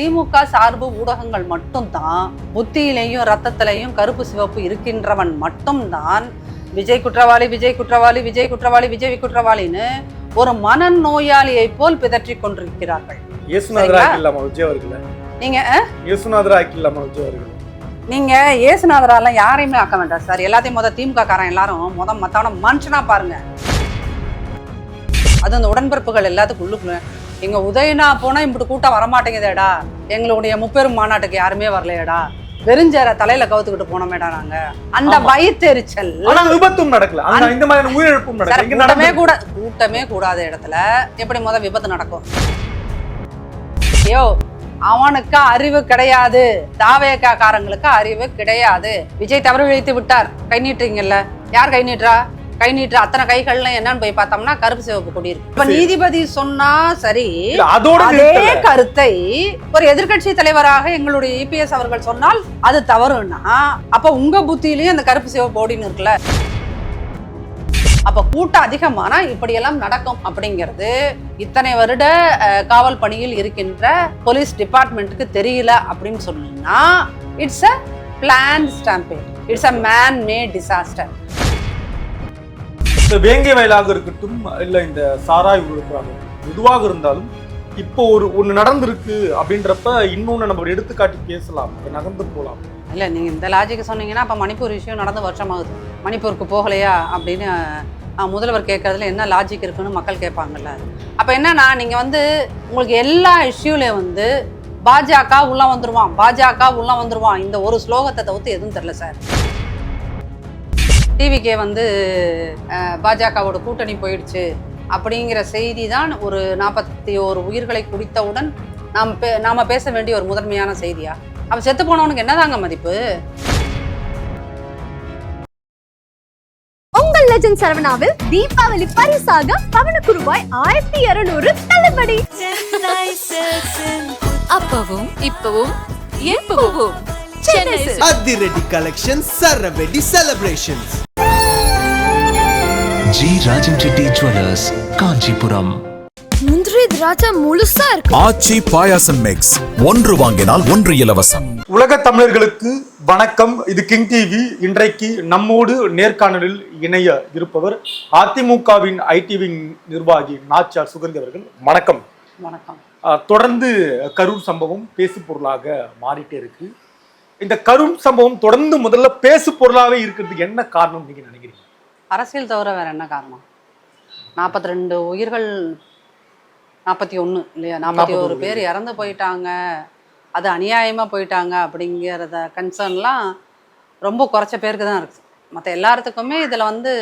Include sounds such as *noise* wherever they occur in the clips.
திமுக சார்பு ஊடகங்கள் மட்டும்தான் புத்தியிலையும் ரத்தத்திலையும் கருப்பு சிவப்பு இருக்கின்றவன் மட்டும்தான் விஜய் குற்றவாளி விஜய் குற்றவாளி விஜய் குற்றவாளி விஜய் குற்றவாளின்னு ஒரு மனநோயாளியை போல் பிதற்றிக் கொண்டிருக்கிறார்கள். நீங்க நீங்க ஏசுநாதராலாம் யாரையுமே ஆக்க வேண்டாம் சார். எல்லாத்தையும் முத திமுக காரன் எல்லாரும் முத மத்தவன மனுஷனா பாருங்க. அது அந்த உடன்பிறப்புகள் எல்லாத்துக்கும் உள்ளுக்குள்ள எங்க உதயனா போனா இப்படி கூட்டம் வரமாட்டேங்குதேடா. எங்களுடைய முப்பெரும் மாநாட்டுக்கு யாருமே வரலையேடா. வெறுஞ்சேர தலையில கவுத்துக்கிட்டு போனோமேடா நாங்க. அந்த ஆனா விபத்தும் நடக்கல. இந்த மாதிரியான உயிரிழப்பும் கூட்டமே கூட கூட்டமே கூடாத இடத்துல எப்படி முத விபத்து நடக்கும்? ஐயோ அவனுக்கு அறிவு கிடையாது. தாவேக்கா காரங்களுக்கு அறிவு கிடையாது. விஜய் தவறு இழைத்து விட்டார். கை நீட்டுறீங்கல்ல. யார் கை நீட்டுறா? கை நீட்டுற அத்தனை கைகள்ல என்னன்னு போய் பார்த்தோம்னா கருப்பு சிவப்பு கொடி இருக்கு இப்ப. நீதிபதி சொன்னா சரி அதே. கருத்தை ஒரு எதிர்க்கட்சி தலைவராக எங்களுடைய இபிஎஸ் அவர்கள் சொன்னால் அது தவறுன்னா அப்ப உங்க புத்தியிலயும் அந்த கருப்பு சிவப்பு ஓடின்னு இருக்குல்ல அப்ப கூட்டம் அதிகமானா இப்படியெல்லாம் நடக்கும் அப்படிங்கிறது இத்தனை வருட காவல் பணியில் இருக்கின்ற போலீஸ் டிபார்ட்மெண்ட்டுக்கு தெரியல அப்படின்னு சொன்னீங்கன்னா it's a plan stampede it's a man made disaster இந்த வேங்கை வயலாக இருக்கட்டும் இல்லை இந்த சாராய் விழுப்புறாங்க எதுவாக இருந்தாலும் இப்போ ஒரு ஒன்று நடந்திருக்கு அப்படின்றப்ப இன்னொன்று நம்ம ஒரு எடுத்துக்காட்டி பேசலாம் நகர்ந்து போகலாம் இல்லை நீங்கள் இந்த லாஜிக்கை சொன்னீங்கன்னா அப்போ மணிப்பூர் விஷயம் நடந்து வருஷமாகுது. மணிப்பூருக்கு போகலையா அப்படின்னு முதல்வர் கேட்கறதுல என்ன லாஜிக் இருக்குன்னு மக்கள் கேட்பாங்கல்ல. அப்போ என்னன்னா நீங்கள் வந்து உங்களுக்கு எல்லா இஷ்யூலையும் வந்து பாஜக உள்ள வந்துருவான் பாஜக உள்ள வந்துருவான். இந்த ஒரு ஸ்லோகத்தை தவிர்த்து எதுவும் தெரில சார். டிவிக்கே வந்து பாஜகவோட கூட்டணி போயிடுச்சு அப்படிங்கிற செய்தி தான் ஒரு நாற்பத்தி ஒரு உயிர்களை குடித்தவுடன் நாம் பே நாம பேச வேண்டிய ஒரு முதன்மையான செய்தியா? அப்ப செத்து போனவனுக்கு என்னதாங்க மதிப்பு? உங்கள் லெஜண்ட் சரவணாவில் தீபாவளி பரிசாக பவனுக்கு ரூபாய் ஆயிரத்தி இருநூறு தள்ளுபடி. அப்பவும் இப்பவும் எப்பவும். அதிரடி collection சரவெடி celebrations G Rajan Reddy jewellers Kanchipuram. முந்திரி திராட்சை முழுசா இருக்கு. ஆச்சி பாயாசம் மிக்ஸ் ஒன்று வாங்கினால் ஒன்று இலவசம். உலக தமிழர்களுக்கு வணக்கம். இது கிங் டிவி இன்றைக்கு நம்மோடு நேர்காணலில் இணைய இருப்பவர் அதிமுகவின் ஐடிவிங் நிர்வாகி நாச்சார் சுகந்தி அவர்கள். வணக்கம். வணக்கம். ஆஹ் தொடர்ந்து கரூர் சம்பவம் பேசு பொருளாக மாறிட்டே இருக்கு. இந்த கரூர் சம்பவம் தொடர்ந்து முதல்ல பேசு பொருளாவே இருக்கிறதுக்கு என்ன காரணம் நீங்க நினைக்கிறீங்க? அரசியல் தவிர வேற என்ன காரணம்? நாற்பத்தி ரெண்டு உயிர்கள் நாற்பத்தி ஒன்று இல்லையா? நாற்பத்தி ஒரு 41 பேர். இறந்து போயிட்டாங்க. அது அநியாயமாக போயிட்டாங்க அப்படிங்கிறத கன்சர்ன்லாம் ரொம்ப குறைச்ச பேருக்கு தான் இருக்குது மற்ற எல்லாத்துக்குமே இதில் வந்து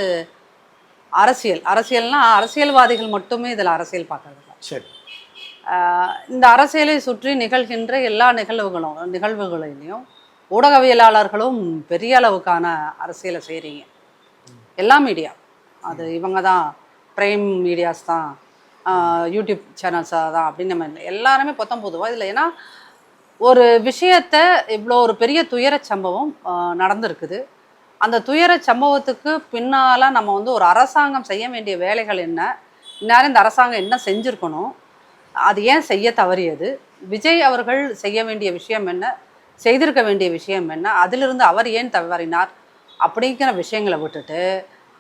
அரசியல். அரசியல்னா அரசியல்வாதிகள் மட்டுமே இதில் அரசியல் பார்க்கறது இல்ல. சரி இந்த அரசியலை சுற்றி நிகழ்கின்ற எல்லா நிகழ்வுகளும் நிகழ்வுகளிலையும் ஊடகவியலாளர்களும் பெரிய அளவுக்கான அரசியலை செய்கிறீங்க எல்லா மீடியா அது இவங்க தான் பிரைம் மீடியாஸ் தான் யூடியூப் சேனல்ஸாக தான் அப்படின்னு நம்ம இல்லை. எல்லாருமே பொத்தம் பொதுவாக இதில் ஏன்னா ஒரு விஷயத்தை இவ்வளோ ஒரு பெரிய துயரச் சம்பவம் நடந்திருக்குது. அந்த துயரச் சம்பவத்துக்கு பின்னால் நம்ம வந்து ஒரு அரசாங்கம் செய்ய வேண்டிய வேலைகள் என்ன? இந்நேரம் இந்த அரசாங்கம் என்ன செஞ்சுருக்கணும்? அது ஏன் செய்ய தவறியது? விஜய் அவர்கள் செய்ய வேண்டிய விஷயம் என்ன? செய்திருக்க வேண்டிய விஷயம் என்ன? அதிலிருந்து அவர் ஏன் தவறினார்? அப்படிங்கிற விஷயங்களை விட்டுட்டு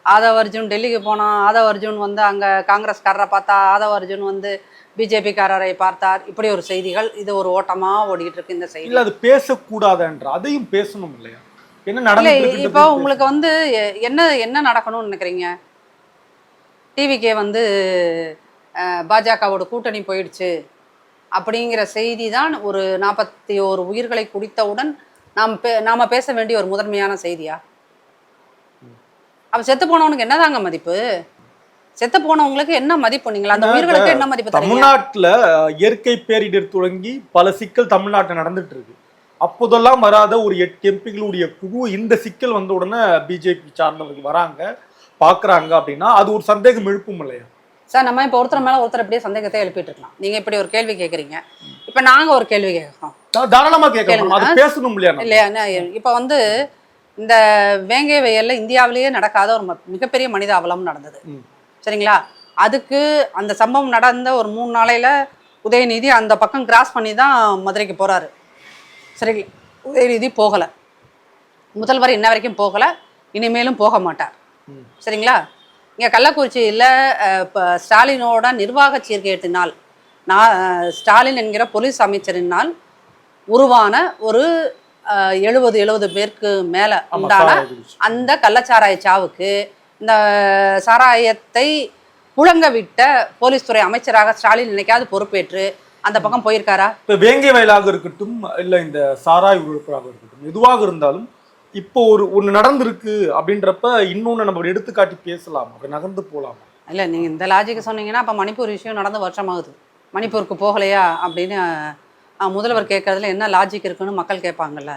ஆதவ் அர்ஜுன் டெல்லிக்கு போனான் ஆதவ் அர்ஜுன் வந்து அங்கே காங்கிரஸ்காரரை பார்த்தா ஆதவ் அர்ஜுன் வந்து பிஜேபிக்காரரை பார்த்தார். இப்படி ஒரு செய்திகள் இது ஒரு ஓட்டமாக ஓடிட்டு இருக்கு இந்த செய்தி. இல்ல அது பேசக்கூடாதுன்ற அதையும் பேசணும் இல்லையா? என்ன இப்போ உங்களுக்கு வந்து என்ன என்ன நடக்கணும்னு நினைக்கிறீங்க? டிவிக்கே வந்து பாஜகவோட கூட்டணி போயிடுச்சு. அப்படிங்கிற செய்தி தான் ஒரு நாற்பத்தி ஒரு உயிர்களை குடித்தவுடன் நாம் பே நாம பேச வேண்டிய ஒரு முதன்மையான செய்தியா? அப்ப செத்து போனவனுக்கு என்னதாங்க மதிப்பு? செத்து போனவங்களுக்கு என்ன மதிப்பு நீங்களா? அந்த உயிர்களுக்கு என்ன மதிப்பு தமிழ்நாட்டுல இயற்கை பேரிடர் தொடங்கி பல சிக்கல் தமிழ்நாட்டில் நடந்துட்டு இருக்கு. அப்போதெல்லாம் வராத ஒரு எட்டு எம்பிகளுடைய குழு இந்த சிக்கல் வந்த உடனே பிஜேபி சார்ந்தவர்கள் வராங்க பாக்குறாங்க அப்படின்னா அது ஒரு சந்தேகம் எழுப்பும் இல்லையா? சார் நம்ம இப்போ ஒருத்தர் மேல ஒருத்தர் அப்படியே சந்தேகத்தை எழுப்பிட்டு இருக்கலாம். நீங்க இப்படி ஒரு கேள்வி கேட்குறீங்க இப்போ நாங்க ஒரு கேள்வி கேட்குறோம் தா- தாராளமா கேட்கலாம். அது பேசணும் இல்லையா? இல்லையா? இப்ப வந்து இந்த வேங்கை வயல்ல இந்தியாவிலேயே நடக்காத ஒரு மிகப்பெரிய மனித அவலம் நடந்தது. சரிங்களா? அதுக்கு அந்த சம்பவம் நடந்த ஒரு மூணு நாளையில உதயநிதி அந்த பக்கம் கிராஸ் பண்ணி தான் மதுரைக்கு போறாரு. சரிங்களா உதயநிதி போகலை. முதல்வர் இன்ன வரைக்கும் போகலை. இனிமேலும் போக மாட்டார். சரிங்களா? இங்கே கள்ளக்குறிச்சியில் இப்போ ஸ்டாலினோட நிர்வாக சீர்கேட்டினால் நான் ஸ்டாலின் என்கிற போலீஸ் அமைச்சரினால் உருவான ஒரு எழுபது எழுபது பேருக்கு மேலே உண்டான. அந்த கள்ளச்சாராய சாவுக்கு இந்த சாராயத்தை புழங்க விட்ட போலீஸ் துறை அமைச்சராக ஸ்டாலின் இன்னைக்காவது பொறுப்பேற்று அந்த பக்கம் போயிருக்காரா? இப்ப வேங்கை வயலாக இருக்கட்டும் இல்ல இந்த சாராய் உழைப்பாக இருக்கட்டும் எதுவாக இருந்தாலும் இப்போ ஒரு ஒண்ணு நடந்திருக்கு அப்படின்றப்ப இன்னொன்னு நம்ம எடுத்துக்காட்டி பேசலாம் அப்படி நகர்ந்து போலாம். இல்லை நீங்கள் இந்த லாஜிக்கு சொன்னீங்கன்னா அப்போ மணிப்பூர் விஷயம் நடந்து வருஷமாகுது. மணிப்பூருக்கு போகலையா அப்படின்னு முதல்வர் கேட்கறதுல என்ன லாஜிக் இருக்குன்னு மக்கள் கேட்பாங்கல்ல.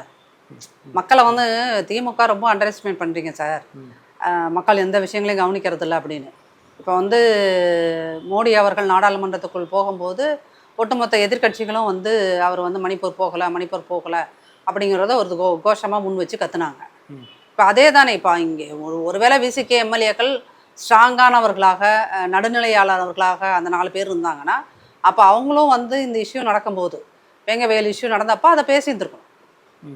மக்களை வந்து திமுக ரொம்ப அண்டர் எஸ்டிமேட் பண்ணுறீங்க சார் மக்கள் எந்த விஷயங்களையும் கவனிக்கிறது இல்லை அப்படின்னு. இப்போ வந்து மோடி அவர்கள் நாடாளுமன்றத்துக்குள் போகும்போது ஒட்டுமொத்த எதிர்க்கட்சிகளும் வந்து அவர் வந்து மணிப்பூர் போகலை மணிப்பூர் போகலை அப்படிங்கிறத ஒரு கோ கோஷமாக முன் வச்சு கத்துனாங்க. இப்போ அதே தானே இப்போ இங்கே ஒரு ஒருவேளை விசிகே எம்எல்ஏக்கள் ஸ்ட்ராங்கானவர்களாக நடுநிலையாளர்களாக அந்த நாலு பேர் இருந்தாங்கன்னா அப்போ அவங்களும் வந்து இந்த இஷ்யூ நடக்கும்போது வேங்கவேல் இஷ்யூ நடந்தப்போ அதை பேசியிருந்துருக்கணும்.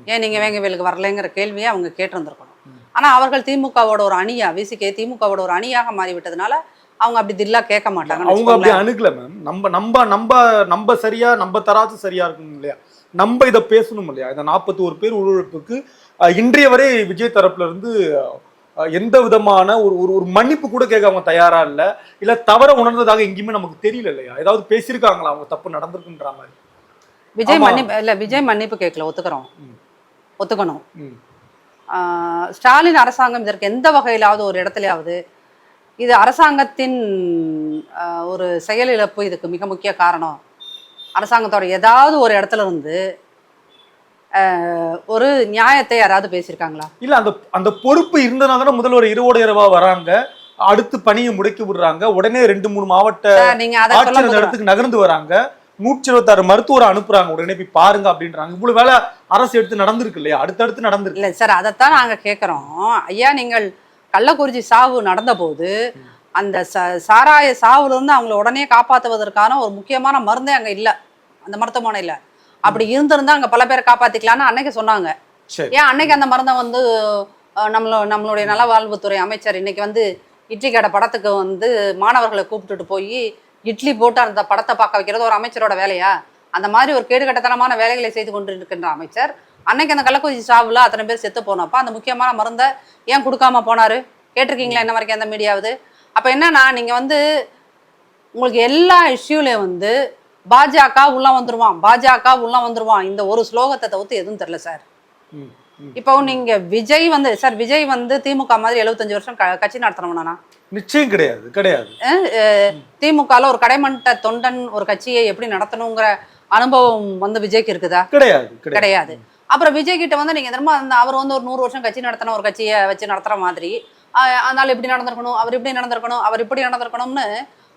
ஏன் நீங்கள் வேங்கவேலுக்கு வரலைங்கிற கேள்வியை அவங்க கேட்டிருந்திருக்கணும். ஆனால் அவர்கள் திமுகவோட ஒரு அணியா விசிகே திமுகவோட ஒரு அணியாக மாறிவிட்டதுனால அவங்க அப்படி தில்லா கேட்க மாட்டாங்க அவங்க அப்படி அணுகல மேம் நம்ம நம்ம நம்ம நம்ம சரியா நம்ம தராசு சரியா இருக்கணும் இல்லையா? நம்ம இதை பேசணும் இல்லையா? இந்த நாற்பத்தி ஒரு பேர் உருவெடுப்புக்கு அஹ், இன்றைய வரை விஜய் தரப்புல இருந்து எந்த விதமான ஒரு ஒரு ஒரு மன்னிப்பு கூட கேட்க அவங்க தயாரா இல்ல? இல்ல தவற உணர்ந்ததாக எங்கேயுமே நமக்கு தெரியல இல்லையா? ஏதாவது பேசியிருக்காங்களா? அவங்க தப்பு நடந்திருக்குன்ற மாதிரி. விஜய். மன்னிப்பு இல்லை விஜய் மன்னிப்பு கேட்கல ஒத்துக்கிறோம். ஒத்துக்கணும். ஸ்டாலின் அரசாங்கம் இதற்கு எந்த வகையிலாவது ஒரு இடத்துலயாவது இது அரசாங்கத்தின் ஒரு செயலிழப்பு இதுக்கு மிக முக்கிய காரணம். அரசாங்கத்தோட ஏதாவது ஒரு இடத்துல இருந்து ஒரு நியாயத்தை யாராவது பேசியிருக்காங்களா? இல்ல அந்த அந்த பொறுப்பு இருந்ததுனால தானே முதல்வர் இருவோட இரவா வராங்க அடுத்து பணியை முடக்கி விடுறாங்க உடனே ரெண்டு மூணு மாவட்ட நீங்க அதை இடத்துக்கு நகர்ந்து வராங்க. நூற்றி இருபத்தாறு மருத்துவரை அனுப்புறாங்க. உடனே போய் பாருங்க அப்படின்றாங்க. இவ்வளவு வேலை அரசு எடுத்து நடந்திருக்கு இல்லையா? அடுத்தடுத்து நடந்திருக்கு. இல்லை சார் அதைத்தான் நாங்கள் கேட்குறோம் ஐயா நீங்கள் கள்ளக்குறிச்சி சாவு நடந்தபோது அந்த ச சாராய சாவுல இருந்து அவங்கள உடனே காப்பாற்றுவதற்கான ஒரு முக்கியமான மருந்தே அங்கே இல்லை. அந்த மருத்துவமனையில் அப்படி இருந்திருந்தா அங்கே பல பேரை காப்பாற்றிக்கலான்னு அன்னைக்கு சொன்னாங்க. ஏன் அன்னைக்கு அந்த மருந்தை வந்து நம்மளோ நம்மளுடைய நலவாழ்வுத்துறை அமைச்சர் இன்னைக்கு வந்து இட்லி கடை படத்துக்கு வந்து மாணவர்களை கூப்பிட்டுட்டு போய் இட்லி போட்டு அந்த படத்தை பார்க்க வைக்கிறது ஒரு அமைச்சரோட வேலையா? அந்த மாதிரி ஒரு கேடுகட்டத்தனமான வேலைகளை செய்து கொண்டு இருக்கின்ற அமைச்சர். அன்னைக்கு அந்த கள்ளக்குறிச்சி சாவுல அத்தனை பேர் செத்து போனப்ப அந்த முக்கியமான மருந்தை ஏன் கொடுக்காம போனாரு? கேட்டிருக்கீங்களா என்ன வரைக்கும் அந்த மீடியாவது? அப்ப என்னன்னா நீங்க வந்து உங்களுக்கு எல்லா இஷ்யூலையும் வந்து பாஜக உள்ள வந்துருவான் பாஜக உள்ள வந்துருவான். இந்த ஒரு ஸ்லோகத்தை தவிர்த்து எதுவும் தெரியல சார். ம். இப்போ நீங்க விஜய் வந்து சார் விஜய் வந்து திமுக மாதிரி எழுபத்தஞ்சு வருஷம் கட்சி நடத்தணும்னா நிச்சயம் கிடையாது கிடையாது. திமுகல ஒரு கடைமட்ட தொண்டன் ஒரு கட்சியை எப்படி நடத்தணுங்கிற அனுபவம் வந்து விஜய்க்கு இருக்குதா? கிடையாது கிடையாது. அப்புறம் விஜய் கிட்ட வந்து நீங்க திரும்ப அந்த அவர் வந்து ஒரு நூறு வருஷம் கட்சி நடத்தின ஒரு கட்சியை வச்சு நடத்துற மாதிரி ஆள் இப்படி நடந்திருக்கணும் அவர் இப்படி நடந்திருக்கணும் அவர் இப்படி நடந்திருக்கணும்னு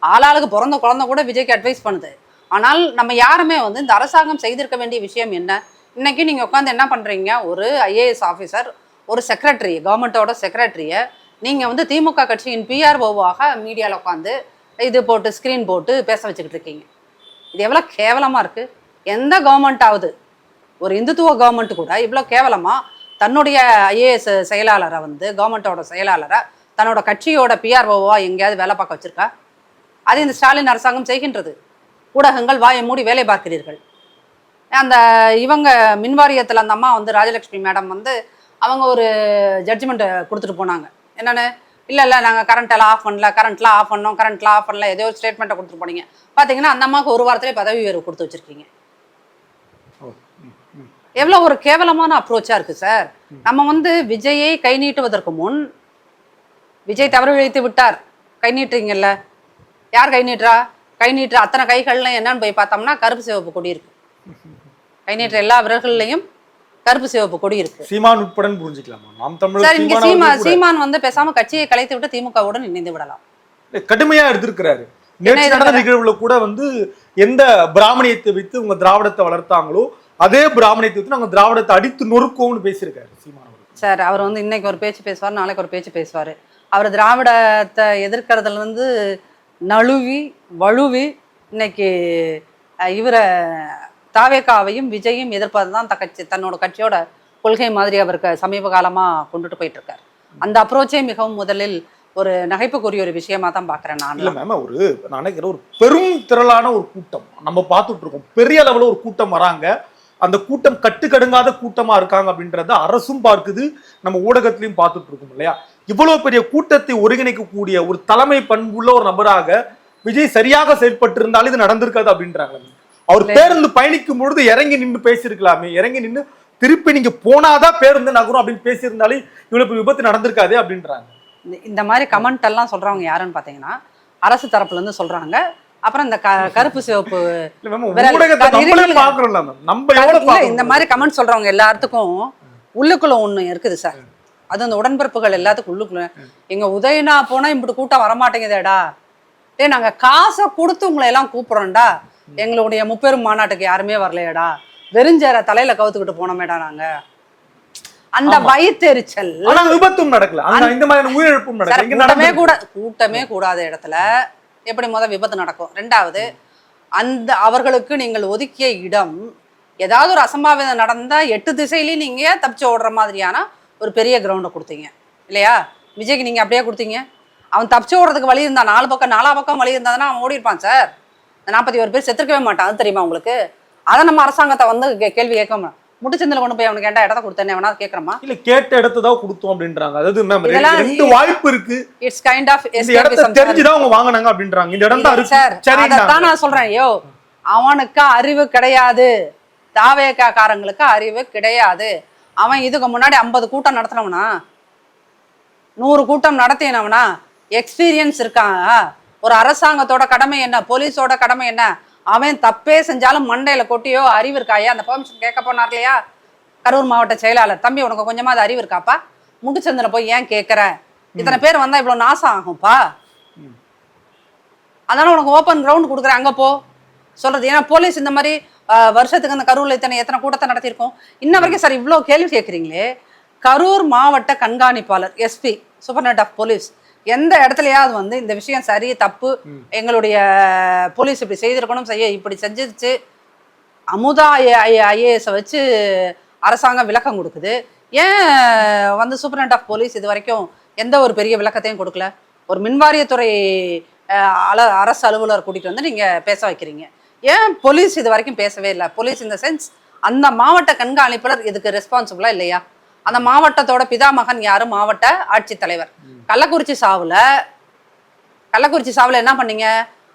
ஆளாளுக்கு பிறந்த குழந்தை கூட விஜய்க்கு அட்வைஸ் பண்ணுது. ஆனால் நம்ம யாருமே வந்து இந்த அரசாங்கம் செய்திருக்க வேண்டிய விஷயம் என்ன? இன்னைக்கு நீங்கள் உட்காந்து என்ன பண்ணுறீங்க ஒரு ஐஏஎஸ் ஆஃபீஸர் ஒரு செக்ரட்டரி கவர்மெண்ட்டோட செக்ரட்டரியை நீங்கள் வந்து திமுக கட்சியின் பிஆர்ஓவாக மீடியாவில் உட்காந்து இது போட்டு ஸ்க்ரீன் போட்டு பேச வச்சுக்கிட்டு இருக்கீங்க. இது எவ்வளோ கேவலமாக இருக்குது எந்த கவர்மெண்ட் ஆகுது ஒரு இந்துத்துவ கவர்மெண்ட் கூட இவ்வளோ கேவலமாக தன்னுடைய ஐஏஎஸ் செயலாளரை வந்து கவர்மெண்ட்டோட செயலாளரை தன்னோட கட்சியோட பிஆர்ஓவா எங்கேயாவது வேலை பார்க்க வச்சுருக்கா? அது இந்த ஸ்டாலின் அரசாங்கம் செய்கின்றது. ஊடகங்கள் வாயை மூடி வேலை பார்க்கிறீர்கள். அந்த இவங்க மின்வாரியத்தில் அந்த அம்மா வந்து ராஜலட்சுமி மேடம் வந்து அவங்க ஒரு ஜட்ஜ்மெண்ட் கொடுத்துட்டு போனாங்க. என்னன்னு? இல்லை இல்லை நாங்கள் கரண்ட் எல்லாம் ஆஃப் பண்ணல கரண்ட்லாம் ஆஃப் பண்ணோம் கரண்ட்லாம் ஆஃப் பண்ணல ஏதோ ஒரு ஸ்டேட்மெண்ட்டை கொடுத்துட்டு போனீங்க. பார்த்தீங்கன்னா அந்த அம்மாவுக்கு ஒரு வாரத்திலே பதவி உயர்வு கொடுத்து வச்சிருக்கீங்க. எவ்வளோ ஒரு கேவலமான அப்ரோச்சாக இருக்குது சார் நம்ம வந்து விஜயை கை நீட்டுவதற்கு முன் விஜய் தவறு இழைத்து விட்டார். கை நீட்டுறீங்கல்ல? யார் கை நீட்டுறா? கை நீட்டுற அத்தனை கைகள்ல என்னன்னு போய் பார்த்தோம்னா கருப்பு சிவப்பு கொடி இருக்கு. நீட்டுற எல்லா விரல்கள்லையும் கருப்பு சிவப்பு கொடி இருக்கு. சீமான் உட்படன் புரிஞ்சுக்கலாமா? நாம் தமிழர் சார் இங்க சீமான் சீமா சீமான் வந்து பேசாம கட்சியை கலைத்து விட்டு திமுகவுடன் இணைந்து விடலாம். கடுமையா எடுத்திருக்கிறாரு. நேற்று நடந்த? நிகழ்வுல கூட வந்து எந்த பிராமணியத்தை வைத்து உங்க திராவிடத்தை வளர்த்தாங்களோ அதே பிராமணியத்தை வைத்து நாங்க திராவிடத்தை அடித்து நொறுக்குவோம்னு பேசியிருக்காரு சீமான் சார் அவர் வந்து இன்னைக்கு ஒரு பேச்சு பேசுவார் நாளைக்கு ஒரு பேச்சு பேசுவார். அவர் திராவிடத்தை எதிர்க்கிறதுல இருந்து நழுவி வழுவி இன்னைக்கு இவரை தாவேக்காவையும் விஜயும் எதிர்ப்பது தான் கட்சி தன்னோட கட்சியோட கொள்கை மாதிரி அவருக்கு சமீப காலமாக கொண்டுட்டு போயிட்டு இருக்காரு அந்த அப்ரோச்சே மிகவும் முதலில் ஒரு நகைப்புக்குரிய ஒரு விஷயமா தான் பார்க்குறேன் இல்ல நான் மேம் ஒரு நான் நினைக்கிறேன் ஒரு பெரும் திரளான ஒரு கூட்டம். நம்ம பார்த்துட்டு இருக்கோம் பெரிய அளவுல ஒரு கூட்டம் வராங்க. அந்த கூட்டம் கட்டுக்கடுங்காத கூட்டமா இருக்காங்க அப்படின்றத அரசும் பார்க்குது. நம்ம ஊடகத்திலையும் பார்த்துட்டு இருக்கோம் இல்லையா? இவ்வளவு பெரிய கூட்டத்தை ஒருங்கிணைக்கக்கூடிய ஒரு தலைமை பண்புள்ள ஒரு நபராக விஜய் சரியாக செயல்பட்டு இருந்தாலும் இது நடந்திருக்காது அப்படின்றாங்க அவர். பேருந்து பயணிக்கும் பொழுது இறங்கி நின்று பேசியிருக்கலாமே. இறங்கி நின்று திருப்பி நீங்க போனாதான் பேருந்து நகரும் அப்படின்னு பேசியிருந்தாலே இவ்வளவு விபத்து நடந்திருக்காது அப்படின்றாங்க. இந்த- மாதிரி கமெண்ட் எல்லாம் சொல்றவங்க யாருன்னு பார்த்தீங்கன்னா அரசு தரப்புல இருந்து சொல்றாங்க. அப்புறம் இந்த கருப்பு சிவப்பு இந்த? மாதிரி கமெண்ட் சொல்றவங்க எல்லாத்துக்கும் உள்ளுக்குள்ள ஒண்ணு இருக்குது சார். அது அந்த உடன்பிறப்புகள் எல்லாத்துக்கும் உள்ளுக்குள்ள. எங்க உதயனா போனா இப்படி கூட்டம் வரமாட்டேங்குதேடா. டேய் நாங்க காசை கொடுத்து உங்களை எல்லாம் கூப்பிடுறோம்டா. எங்களுடைய முப்பெரும் மாநாட்டுக்கு யாருமே வரலையேடா. வெறுஞ்சேர தலையில கவுத்துக்கிட்டு போனோமேடா நாங்க. அந்த ஆமா. வயித்தெரிச்சல். ஆனா விபத்தும் நடக்கல. இந்த மாதிரியான உயிரிழப்பும் நடக்கல. கூட்டமே. கூட கூட்டமே கூடாத இடத்துல எப்படி முத விபத்து நடக்கும்? ரெண்டாவது அந்த அவர்களுக்கு நீங்கள் ஒதுக்கிய இடம் ஏதாவது ஒரு அசம்பாவிதம் நடந்தா எட்டு திசையிலையும் நீங்க தப்பிச்சு ஓடுற மாதிரியான ஒரு பெரிய கிரவுண்டை கொடுத்தீங்க. இல்லையா? விஜய்க்கு நீங்க அப்படியே கொடுத்தீங்க. அவன் தப்பிச்சு ஓடுறதுக்கு வழி இருந்தா நாலு பக்கம் நாலா பக்கம் வழி இருந்தாதுன்னா அவன் ஓடி இருப்பான் சார். நாற்பத்தி ஒரு பேர் செத்துருக்கவே மாட்டான். அது தெரியுமா உங்களுக்கு? அதை நம்ம அரசாங்கத்தை வந்து கேள்வி கேட்க முடிச்சந்தில் கொண்டு போய் அவனுக்கு ஏன்டா இடத்த கொடுத்தேனே வேணா கேட்கறமா இல்ல கேட்ட இடத்ததான் கொடுத்தோம் அப்படின்றாங்க. அதாவது மேம் ரெண்டு வாய்ப்பு இருக்கு. இட்ஸ் கைண்ட் ஆஃப் இந்த இடத்த தெரிஞ்சுதான் அவங்க வாங்குனாங்க அப்படின்றாங்க. இந்த இடம் தான் இருக்கு. சரி அதைத்தான் நான் சொல்றேன். யோ அவனுக்கு அறிவு கிடையாது. தாவேக்கா காரங்களுக்கு அறிவு கிடையாது. அவன் இதுக்கு முன்னாடி ஐம்பது கூட்டம் நடத்தினவனா? நூறு கூட்டம் நடத்தினவனா? எக்ஸ்பீரியன்ஸ் இருக்கான் ஒரு அரசாங்கத்தோட கடமை என்ன? போலீஸோட கடமை என்ன? அவன் தப்பே செஞ்சாலும் மண்டையில கொட்டியோ அறிவு இருக்காயா? அந்த பெர்மிஷன் கேட்க போனார் இல்லையா? கரூர் மாவட்ட செயலாளர். தம்பி உனக்கு கொஞ்சமாவது அறிவு இருக்காப்பா? முட்டுச்சந்தில போய் ஏன் கேட்குற இத்தனை பேர் வந்தா இவ்வளவு நாசம் ஆகும்ப்பா. அதனால உனக்கு ஓப்பன் கிரவுண்ட் கொடுக்குறேன். அங்க போ. சொல்றது ஏன்னா போலீஸ் இந்த மாதிரி வருஷத்துக்கு அந்த கரூர்ல இத்தனை எத்தனை கூட்டத்தை நடத்தியிருக்கோம். இன்ன வரைக்கும் சார் இவ்வளோ கேள்வி கேட்குறீங்களே கரூர் மாவட்ட கண்காணிப்பாளர் எஸ்பி சூப்பர்னட் ஆஃப் போலீஸ் எந்த இடத்துலயாவது வந்து இந்த விஷயம் சரி தப்பு எங்களுடைய போலீஸ் இப்படி செய்திருக்கணும் செய்ய இப்படி செஞ்சிருச்சு அமுதா ஐஏஎஸை வச்சு அரசாங்கம் விளக்கம் கொடுக்குது. ஏன் வந்து சூப்பரண்ட் ஆஃப் போலீஸ் இது வரைக்கும் எந்த ஒரு பெரிய விளக்கத்தையும் கொடுக்கல? ஒரு மின்வாரியத்துறை அல அரசு அலுவலர் கூட்டிகிட்டு வந்து நீங்கள் பேச வைக்கிறீங்க. ஏன் போலீஸ் இது வரைக்கும் பேசவே இல்லை? போலீஸ் இந்த சென்ஸ் அந்த மாவட்ட கண்காணிப்பாளர் இதுக்கு ரெஸ்பான்சிபிளா இல்லையா? அந்த மாவட்டத்தோட பிதாமகன் யாரு? மாவட்ட ஆட்சித்தலைவர். கள்ளக்குறிச்சி சாவுல கள்ளக்குறிச்சி சாவுல என்ன பண்ணீங்க?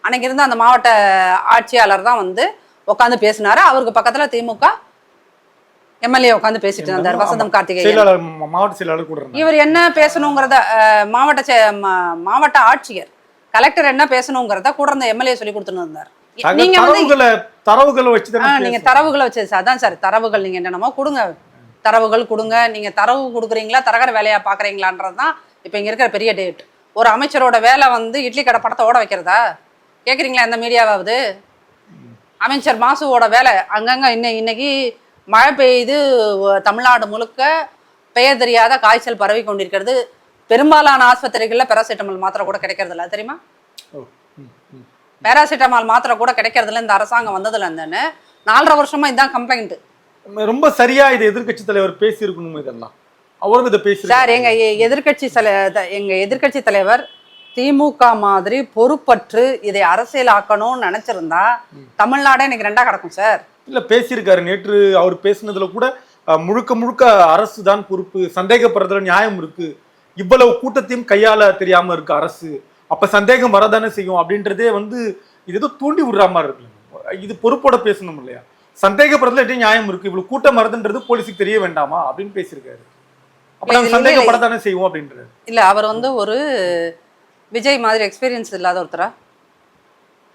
அன்னைக்கு இருந்த அந்த மாவட்ட ஆட்சியாளர் தான் வந்து உட்காந்து பேசினாரு. அவருக்கு பக்கத்துல திமுக எம்எல்ஏ உட்காந்து பேசிட்டு இருந்தார் வசந்தம் கார்த்திகேயன். மாவட்ட செயலாளர் இவர் என்ன பேசணுங்கிறத மாவட்ட மாவட்ட ஆட்சியர் கலெக்டர் என்ன பேசணுங்கிறத கூட இருந்த எம்எல்ஏ சொல்லி கொடுத்துட்டு இருந்தார். நீங்க வந்து தரவுகளை வச்சு நீங்க தரவுகளை வச்சு அதான் சார் தரவுகள் நீங்க என்னென்னமோ கொடுங்க. தரவுகள் கொடுங்க. நீங்க தரவு கொடுக்குறீங்களா தரகர வேலையா பாக்குறீங்களான்றது தான் இப்போ இங்க இருக்கிற பெரிய டேட் ஒரு அமைச்சரோட வேலை வந்து இட்லி கடை படத்தை ஓட வைக்கிறதா? கேக்குறீங்களா எந்த மீடியாவாவது? அமைச்சர் மாசுவோட வேலை அங்கங்க இன்னை இன்னைக்கு மழை பெய்யுது ஒ- தமிழ்நாடு முழுக்க பெயர் தெரியாத காய்ச்சல் பரவி கொண்டிருக்கிறது. பெரும்பாலான ஆஸ்பத்திரிகளில் பெராசிட்டமால் மாத்திரை கூட கிடைக்கிறது இல்ல தெரியுமா. பேராசிட்டமால் மாத்திரை கூட கிடைக்கிறதுல இந்த அரசாங்கம் வந்ததுல இருந்துன்னு நாலரை வருஷமா இதான் கம்ப்ளைண்ட் ரொம்ப சரியா இது எதிர்க்கட்சி தலைவர் பேசி இருக்கணும் இதெல்லாம். அவரும் இதை பேசி சார் எங்க எதிர்கட்சி எங்க எதிர்க்கட்சி தலைவர் திமுக மாதிரி பொறுப்பற்று இதை அரசியலாக்கணும்னு நினைச்சிருந்தா தமிழ்நாடே இன்னைக்கு ரெண்டா கிடக்கும் சார். இல்ல பேசியிருக்காரு. நேற்று அவர் பேசினதுல கூட முழுக்க முழுக்க அரசு தான் பொறுப்பு சந்தேகப்படுறதுல நியாயம் இருக்கு. இவ்வளவு கூட்டத்தையும் கையாள தெரியாம இருக்கு அரசு. அப்ப சந்தேகம் வரதானே செய்யும்? அப்படின்றதே வந்து இது ஏதோ தூண்டி விடுற மாதிரி இருக்கு. இது பொறுப்போட பேசணும் இல்லையா? சந்தேகப்படுறதுல நியாயம் இருக்கு. இவ்வளவு கூட்டம் வருதுன்றது போலீஸுக்கு தெரிய வேண்டாமா? அப்படின்னு பேசியிருக்காரு அப்ப நாங்க இல்ல, இல்ல, சந்தேகப்படத்தானே செய்வோம் அப்படின்றது. இல்ல அவர் வந்து ஒரு விஜய் மாதிரி எக்ஸ்பீரியன்ஸ் இல்லாத ஒருத்தரா?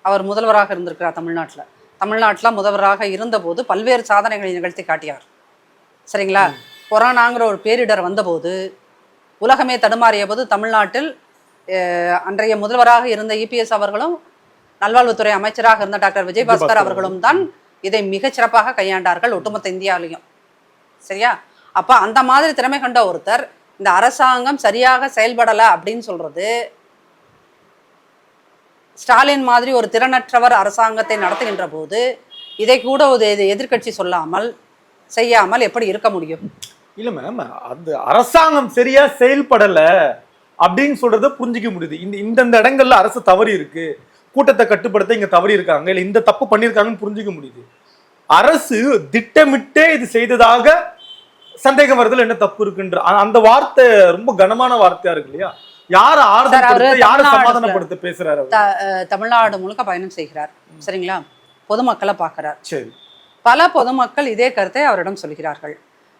அவர் முதல்வராக இருந்திருக்கிறார் தமிழ்நாட்டுல. தமிழ்நாட்டுல முதல்வராக இருந்தபோது பல்வேறு சாதனைகளை நிகழ்த்தி காட்டியார். சரிங்களா? கொரோனாங்கிற ஒரு பேரிடர் வந்தபோது உலகமே தடுமாறிய போது தமிழ்நாட்டில் அன்றைய முதல்வராக இருந்த இபிஎஸ் அவர்களும் நல்வாழ்வுத்துறை அமைச்சராக இருந்த டாக்டர் விஜயபாஸ்கர் அவர்களும் தான் இதை மிகச் சிறப்பாக கையாண்டார்கள் ஒட்டுமொத்த இந்தியாவிலையும். சரியா? அப்போ அந்த மாதிரி திறமை கொண்ட ஒருத்தர் இந்த அரசாங்கம் சரியாக செயல்படலை அப்படின்னு சொல்றது ஸ்டாலின் மாதிரி ஒரு திறனற்றவர் அரசாங்கத்தை நடத்துகின்ற போது இதை கூட ஒரு எதிர்கட்சி எதிர்க்கட்சி சொல்லாமல் செய்யாமல் எப்படி இருக்க முடியும்? இல்லை மேம் அது அரசாங்கம் சரியா செயல்படலை அப்படின்னு சொல்றத புரிஞ்சுக்க முடியுது. இந்த இந்தந்த இடங்கள்ல அரசு தவறி இருக்கு கூட்டத்தை கட்டுப்படுத்த இங்க தவறி இருக்காங்க இல்லை இந்த தப்பு பண்ணியிருக்காங்கன்னு புரிஞ்சுக்க முடியுது. அரசு திட்டமிட்டே இது செய்ததாக சந்தேகம் வருதுல என்ன தப்பு இருக்குன்ற அந்த வார்த்தை ரொம்ப கனமான வார்த்தையா இருக்கு இல்லையா? யார ஆறுதல் யார சமாதானப்படுத்த பேசுறாரு தமிழ்நாடு முழுக்க பயணம் செய்கிறார். சரிங்களா? பொதுமக்களை பார்க்கிறார். சரி. பல பொதுமக்கள் இதே கருத்தை அவரிடம் சொல்கிறார்கள்.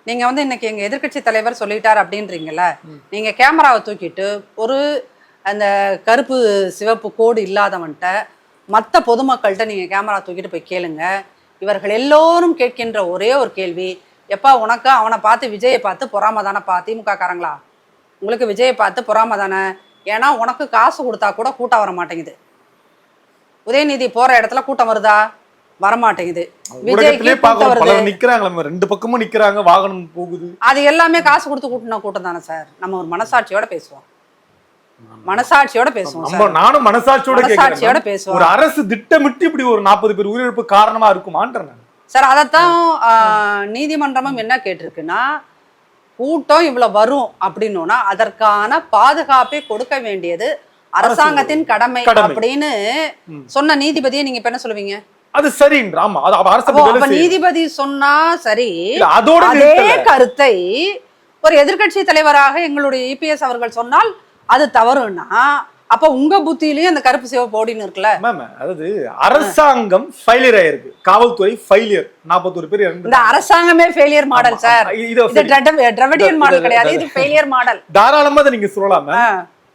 நீங்க வந்து இன்னைக்கு எங்க எதிர்க்கட்சி தலைவர் சொல்லிட்டார் அப்படின்றீங்கல்ல? நீங்க கேமராவை தூக்கிட்டு ஒரு அந்த கருப்பு சிவப்பு கோடு இல்லாதவன்ட்ட மற்ற பொதுமக்கள்கிட்ட நீங்க கேமரா தூக்கிட்டு போய் கேளுங்க. இவர்கள் எல்லோரும் கேட்கின்ற ஒரே ஒரு கேள்வி எப்பா உனக்கு? அவனை பார்த்து விஜயை பார்த்து பொறாம தானப்பா திமுக காரங்களா உங்களுக்கு விஜயை பார்த்து பொறாம தானே ஏன்னா உனக்கு காசு கொடுத்தா கூட கூட்டம் வர மாட்டேங்குது. உதயநிதி போற இடத்துல கூட்டம் வருதா? வரமாட்டேங்குது. நிக்கிறாங்களே. ரெண்டு பக்கமும் நிக்கிறாங்க வாகனம் போகுது. அது எல்லாமே காசு கொடுத்து கூட்டின கூட்டம் தானே சார். நம்ம ஒரு மனசாட்சியோட பேசுவோம். மனசாட்சியோட பேசுவோம் நானும் மனசாட்சியோட மனசாட்சியோட கேக்குறேன் பேசுவோம். அரசு திட்டமிட்டு இப்படி ஒரு நாற்பது பேர் உயிரிழப்பு காரணமா இருக்குமான்றேன். சார் அதைத்தான் நீதிமன்றமும் என்ன கேட்டிருக்குன்னா கூட்டம் இவ்வளவு வரும் அப்படின்னோன்னா அதற்கான பாதுகாப்பை கொடுக்க வேண்டியது அரசாங்கத்தின் கடமை. அப்படின்னு சொன்ன நீதிபதியை நீங்க இப்ப என்ன சொல்லுவீங்க அது சரின்ற ஆமா அது. நீதிபதி சொன்னா சரி அதோட அதே. கருத்தை ஒரு எதிர்க்கட்சி தலைவராக எங்களுடைய இபிஎஸ் அவர்கள் சொன்னால் அது தவறுன்னா அப்ப உங்க புத்தியிலயும் அந்த கருப்பு சிவப்பு ஓடின்னு இருக்குல்ல? மேம் அதாவது அரசாங்கம் ஃபெயிலியர் ஆயிருக்கு. காவல்துறை ஃபெயிலியர் நாற்பத்தொரு பேர் இந்த அரசாங்கமே ஃபெயிலியர் மாடல் சார். இது. டிரவிடியன் மாடல் கிடையாது. இது- ஃபெயிலியர் மாடல் *laughs* தாராளமா அதை நீங்க சொல்லலாம்.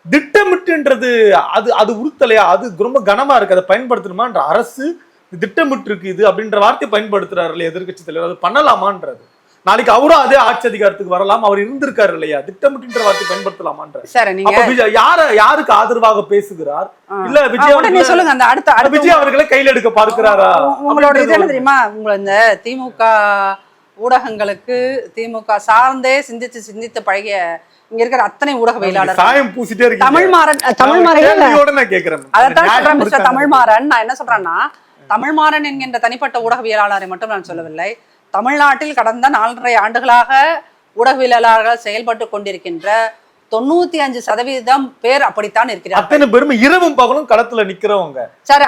திட்டமிட்டுன்றது அது அது உறுத்தலையா? அது ரொம்ப கனமா இருக்கு. அதை பயன்படுத்தணுமான்ற அரசு திட்டமிட்டு இருக்கு இது அப்படின்ற வார்த்தையை பயன்படுத்துறாரு இல்லையா எதிர்க்கட்சி தலைவர். அது பண்ணலாமான்றது. நாளைக்கு அவரும் அதே ஆட்சி அதிகாரத்துக்கு வரலாம். அவர் இருந்திருக்காரு இல்லையா? திட்டமிட்டுன்ற வார்த்தை பயன்படுத்தலாமான்ற யார யாருக்கு ஆதரவாக பேசுகிறார். இல்ல விஜய் சொல்லுங்க அந்த அடுத்த விஜய் அவர்களை கையில் எடுக்க பார்க்கிறாரா? உங்களோட இது என்ன தெரியுமா? உங்களை இந்த திமுக ஊடகங்களுக்கு திமுக சார்ந்தே சிந்தித்து சிந்தித்து பழகிய இங்க இருக்கிற அத்தனை ஊடகவியலாளர்கள். சாயம் பூசிட்டே இருக்கு தமிழ்மாறன் தமிழ்மாறன் இல்ல. கேள்வியோட நான் கேக்குறேன். நியாயம் சொல்றேன் மிஸ்டர் இருக்காங்க. தமிழ்மாறன் நான் என்ன சொல்றேன்னா தமிழ்மாறன் என்கின்ற தனிப்பட்ட ஊடகவியலாளரை மட்டும் நான் சொல்லவில்லை. தமிழ்நாட்டில் கடந்த நாலரை ஆண்டுகளாக ஊடகவியலாளர்கள் செயல்பட்டு கொண்டிருக்கின்ற தொண்ணூத்தி அஞ்சு சதவீதம் பேர் அப்படித்தான் இருக்கிறார்கள். அத்தனை பெருமை இரவும் பகலும் களத்துல நிக்கிறவங்க. சார்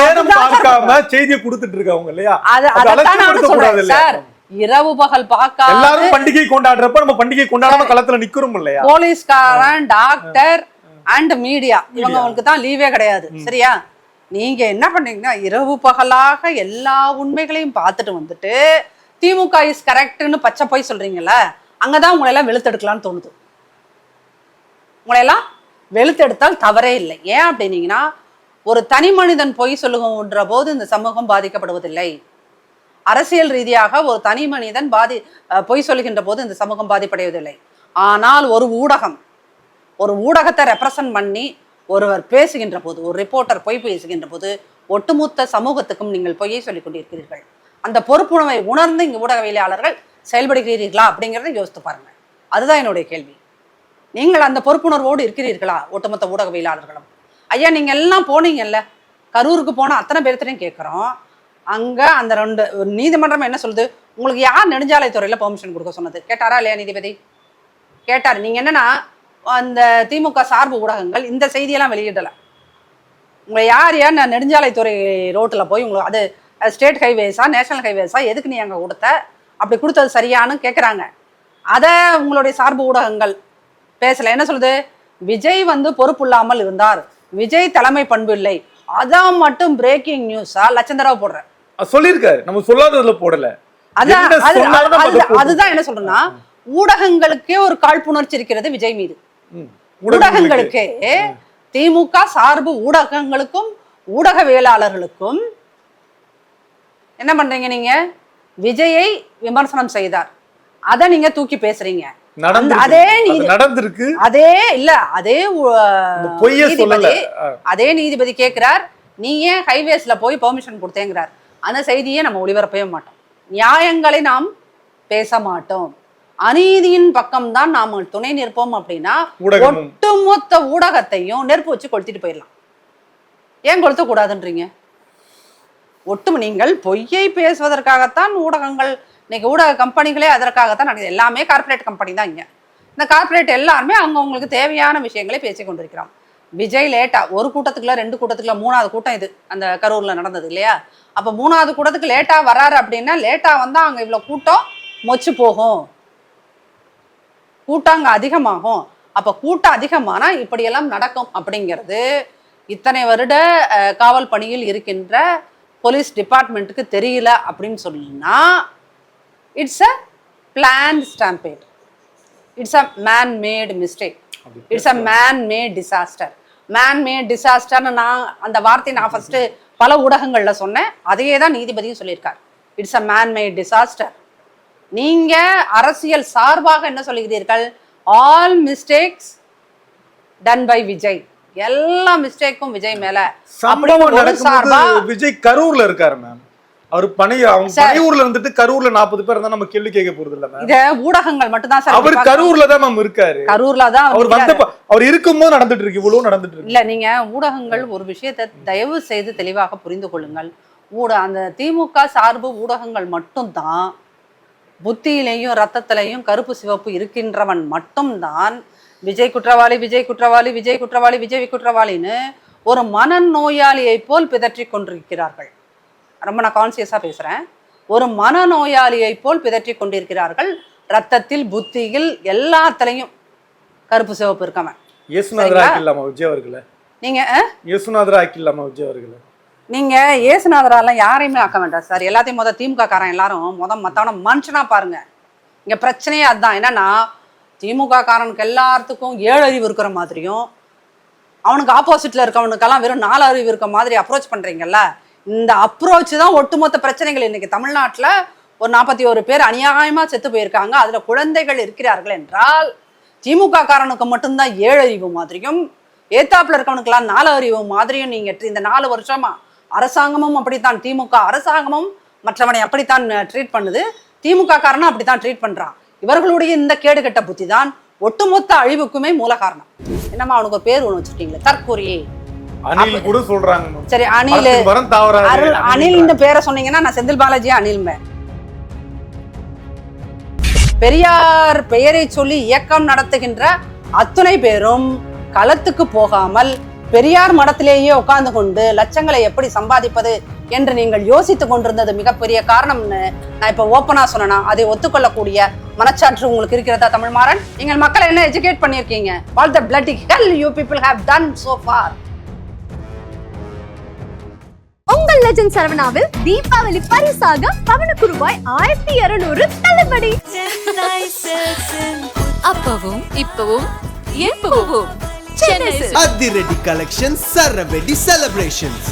நேரம் பார்க்காம செய்தியை கொடுத்துட்டு இருக்கவங்க இல்லையா? அது அது அதைத்தான் நானும் அலட்சியப்படுத்தக்கூடாது சொல்றேன் இல்லையா? சார் இரவு பகல் பார்க்காம எல்லாரும் பண்டிகை கொண்டாடுறப்ப நம்ம பண்டிகை கொண்டாடாம களத்துல நிக்கிறோம் இல்லையா? போலீஸ்காரன் டாக்டர் அண்ட் மீடியா இவங்களுக்கு தான் லீவே கிடையாது. சரியா? நீங்க என்ன பண்ணீங்கன்னா இரவு பகலாக எல்லா உண்மைகளையும் பார்த்துட்டு வந்துட்டு திமுக இஸ் கரெக்ட்னு பச்சை போய் சொல்றீங்கல்ல அங்கதான் உங்களை எல்லாம் வெளுத்தெடுக்கலாம்னு தோணுது. உங்களை எல்லாம் வெளுத்தெடுத்தால் தவறே இல்லை. ஏன் அப்படின்னீங்கன்னா ஒரு தனி மனிதன் பொய் சொல்லுகின்ற போது இந்த சமூகம் பாதிக்கப்படுவதில்லை. அரசியல் ரீதியாக ஒரு தனி மனிதன் பாதி பொய் சொல்லுகின்ற போது இந்த சமூகம் பாதிப்படைவதில்லை. ஆனால் ஒரு ஊடகம் ஒரு ஊடகத்தை ரெப்ரசன்ட் பண்ணி ஒருவர் பேசுகின்ற போது ஒரு ரிப்போர்ட்டர் பொய் பேசுகின்ற போது ஒட்டுமொத்த சமூகத்துக்கும் நீங்கள் பொய்யை சொல்லிக் கொண்டிருக்கிறீர்கள். அந்த பொறுப்புணர்வை உணர்ந்து இங்கே ஊடகவியலாளர்கள் செயல்படுகிறீர்களா அப்படிங்கிறத யோசித்து பாருங்க. அதுதான் என்னுடைய கேள்வி. நீங்கள் அந்த பொறுப்புணர்வோடு இருக்கிறீர்களா ஒட்டுமொத்த ஊடகவியலாளர்களும்? ஐயா நீங்கள் எல்லாம் போனீங்கல்ல? கரூருக்கு போனால் அத்தனை பேர்த்தையும் கேட்குறோம் அங்கே அந்த ரெண்டு ஒரு நீதிமன்றம் என்ன சொல்லுது? உங்களுக்கு யார் நெடுஞ்சாலைத்துறையில பெர்மிஷன் கொடுக்க சொன்னது? கேட்டாரா இல்லையா நீதிபதி? கேட்டார். நீங்கள் என்னென்னா அந்த திமுக சார்பு ஊடகங்கள் இந்த செய்தியெல்லாம் வெளியிடலை. உங்களை யார் யார் நான் நெடுஞ்சாலைத்துறை ரோட்டில் போய் உங்களை அது ஸ்டேட் ஹைவேஸா நேஷனல் ஹைவேஸா எதுக்கு நீ அங்கே கொடுத்த? அப்படி கொடுத்தது சரியான்னு கேட்குறாங்க அதை உங்களுடைய சார்பு ஊடகங்கள் பேசல. என்ன சொல்லுது? விஜய் வந்து பொறுப்பு இல்லாமல் இருந்தார். விஜய் தலைமை பண்பு இல்லை. அதான் மட்டும் பிரேக்கிங் நியூஸா லட்சம் தடவை போடுறேன் சொல்லியிருக்காரு. நம்ம சொல்லாததுல போடல. அதுதான் என்ன சொல்றேன்னா ஊடகங்களுக்கே ஒரு காழ்ப்புணர்ச்சி இருக்கிறது விஜய் மீது. ஊடகங்களுக்கே. திமுக சார்பு ஊடகங்களுக்கும் ஊடகவியலாளர்களுக்கும் என்ன பண்றீங்க நீங்க? விஜயை விமர்சனம் செய்தார். அதை நீங்க தூக்கி பேசுறீங்க. அதே அது நீதி- நடந்திருக்கு. அதே இல்ல அதே நீதிபதி அதே நீதிபதி கேட்கிறார் நீ ஏன் ஹைவேஸ்ல போய் பெர்மிஷன் கொடுத்தேங்கிறார்? அந்த செய்தியை நம்ம ஒளிபரப்பவே மாட்டோம். நியாயங்களை நாம் பேச மாட்டோம். அநீதியின் பக்கம்தான் நாம துணை நிற்போம் அப்படின்னா. ஒட்டுமொத்த ஊடகத்தையும் நெருப்பு வச்சு கொளுத்திட்டு போயிடலாம். ஏன் கொளுத்தக்கூடாதுன்றீங்க? ஒட்டும் நீங்கள் பொய்யை பேசுவதற்காகத்தான் ஊடகங்கள் இன்னைக்கு ஊடக கம்பெனிகளே அதற்காகத்தான் நடக்குது. எல்லாமே கார்ப்பரேட் கம்பெனி தான் இங்கே. இந்த கார்ப்பரேட் எல்லாருமே அவங்கவுங்களுக்கு தேவையான விஷயங்களை பேசி கொண்டிருக்கிறோம் விஜய் லேட்டா ஒரு கூட்டத்துக்குள்ள ரெண்டு கூட்டத்துக்குள்ள மூணாவது கூட்டம் இது அந்த கரூர்ல நடந்தது இல்லையா? அப்போ மூணாவது கூட்டத்துக்கு லேட்டா வராரு அப்படின்னா லேட்டா வந்தா அங்க இவ்வளோ கூட்டம் மொச்சு போகும். கூட்டம் அங்கே அதிகமாகும். அப்போ கூட்டம் அதிகமானா இப்படியெல்லாம் நடக்கும் அப்படிங்கிறது இத்தனை வருட காவல் பணியில் இருக்கின்ற போலீஸ் டிபார்ட்மெண்ட்டுக்கு தெரியல அப்படின்னு சொன்னா it's a planned stampede it's a man made mistake it's a man made disaster man made டிசாஸ்டர்னு நான் அந்த வார்த்தையை நான் ஃபர்ஸ்ட் பல ஊடகங்களில் சொன்னேன். அதையே தான் நீதிபதியும் சொல்லியிருக்கார். It's a man made disaster நீங்க அரசியல் சார்பாக என்ன சொல்லுகிறீர்கள்? All mistakes done by Vijay எல்லா மிஸ்டேக்கும் விஜய் மேல. சம்பவம் நடக்கும்போது விஜய் கரூர்ல இருக்காரு மேம் அவர் பணி அவங்க. பனையூர்ல இருந்துட்டு கரூர்ல நாற்பது பேர் இருந்தா நம்ம கேள்வி கேட்க போறது இல்ல இத ஊடகங்கள் மட்டும்தான் சார் அவர். கரூர்ல தான் மேம் இருக்காரு. கரூர்ல தான் அவர் அவர் வந்தப்ப அவர் இருக்கும்போது நடந்துட்டு இருக்கு இவ்வளவு நடந்துட்டு இருக்கு. இல்ல நீங்க ஊடகங்கள் ஒரு விஷயத்தை தயவு செய்து தெளிவாக புரிந்து கொள்ளுங்கள். ஊட அந்த திமுக சார்பு ஊடகங்கள் மட்டும்தான் புத்தியிலையும் ரத்தத்திலையும் கருப்பு சிவப்பு இருக்கின்றவன் மட்டும்தான் விஜய் குற்றவாளி விஜய் குற்றவாளி விஜய் குற்றவாளி விஜய் குற்றவாளின்னு ஒரு மனநோயாளியை போல் பிதற்றிக் கொண்டிருக்கிறார்கள். ரொம்ப நான் கான்சியஸாக பேசுகிறேன் ஒரு மனநோயாளியை போல் பிதற்றிக் கொண்டிருக்கிறார்கள். ரத்தத்தில் புத்தியில் எல்லாத்துலேயும் கருப்பு சிவப்பு இருக்கவன். நீங்க ஏசுநாதரெல்லாம் யாரையுமே ஆக்க வேண்டாம் சார். எல்லாத்தையும் முத திமுக காரன் எல்லாரும் முத மத்தவன மனுஷனா பாருங்க. இங்க பிரச்சனையே அதுதான் என்னன்னா திமுக காரனுக்கு எல்லாத்துக்கும் ஏழு அறிவு இருக்கிற மாதிரியும் அவனுக்கு ஆப்போசிட்ல இருக்கவனுக்கெல்லாம் வெறும் நாலு அறிவு இருக்க மாதிரி அப்ரோச் பண்றீங்கல்ல இந்த அப்ரோச் தான் ஒட்டுமொத்த பிரச்சனைகள். இன்னைக்கு தமிழ்நாட்டில் ஒரு நாற்பத்தி ஒரு பேர் அநியாயமா செத்து போயிருக்காங்க. அதுல குழந்தைகள் இருக்கிறார்கள் என்றால் திமுக காரனுக்கு மட்டும்தான் ஏழு அறிவு மாதிரியும் ஏத்தாப்புல இருக்கவனுக்கெல்லாம் நாலு அறிவு மாதிரியும் நீங்க இந்த நாலு வருஷமா அரசாங்கமும் அப்படித்தான் திமுக அரசாங்கமும் மற்றவனை அப்படித்தான் ட்ரீட் பண்ணுது. திமுக காரனும் அப்படித்தான் ட்ரீட் பண்றான். இவர்களுடைய இந்த கேடுகெட்ட புத்தி தான் ஒட்டுமொத்த அழிவுக்குமே மூல காரணம். என்னம்மா அவனுக்கு ஒரு பேர் ஒன்று வச்சிருக்கீங்களே? தற்கொரி அனில் கூட சொல்றாங்க. சரி அனில் அனில்னு பேரை சொன்னீங்கன்னா நான் செந்தில் பாலாஜி அனில்மே பெரியார் பெயரை சொல்லி இயக்கம் நடத்துகின்ற அத்துணை பேரும் களத்துக்கு போகாமல் பெரியார் மடத்திலேயே உட்கார்ந்து கொண்டு லட்சங்களை எப்படி சம்பாதிப்பது என்று நீங்கள் யோசித்துக் கொண்டிருந்தது மிகப்பெரிய காரணம்னு நான் இப்ப ஓப்பனா சொன்னேன்னா அதை ஒத்துக்கொள்ளக்கூடிய மனச்சாற்று உங்களுக்கு இருக்கிறதா தமிழ்மாறன்? நீங்கள் மக்களை என்ன எஜுகேட் பண்ணியிருக்கீங்க? All the bloody hell you people have done so far? உங்கள் லெஜண்ட் சரவணாவில் தீபாவளி பரிசாக பவனுக்கு ரூபாய் ஆயிரத்தி இருநூறு தள்ளுபடி. அப்பவும் இப்பவும் எப்பவும். அதிரடி collection சரவெடி celebrations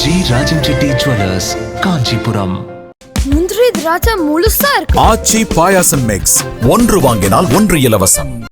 G Rajan Reddy jewellers Kanchipuram. முந்திரி திராட்சை முழுசா இருக்கு. ஆச்சி பாயாசம் மிக்ஸ் ஒன்று வாங்கினால் ஒன்று இலவசம்.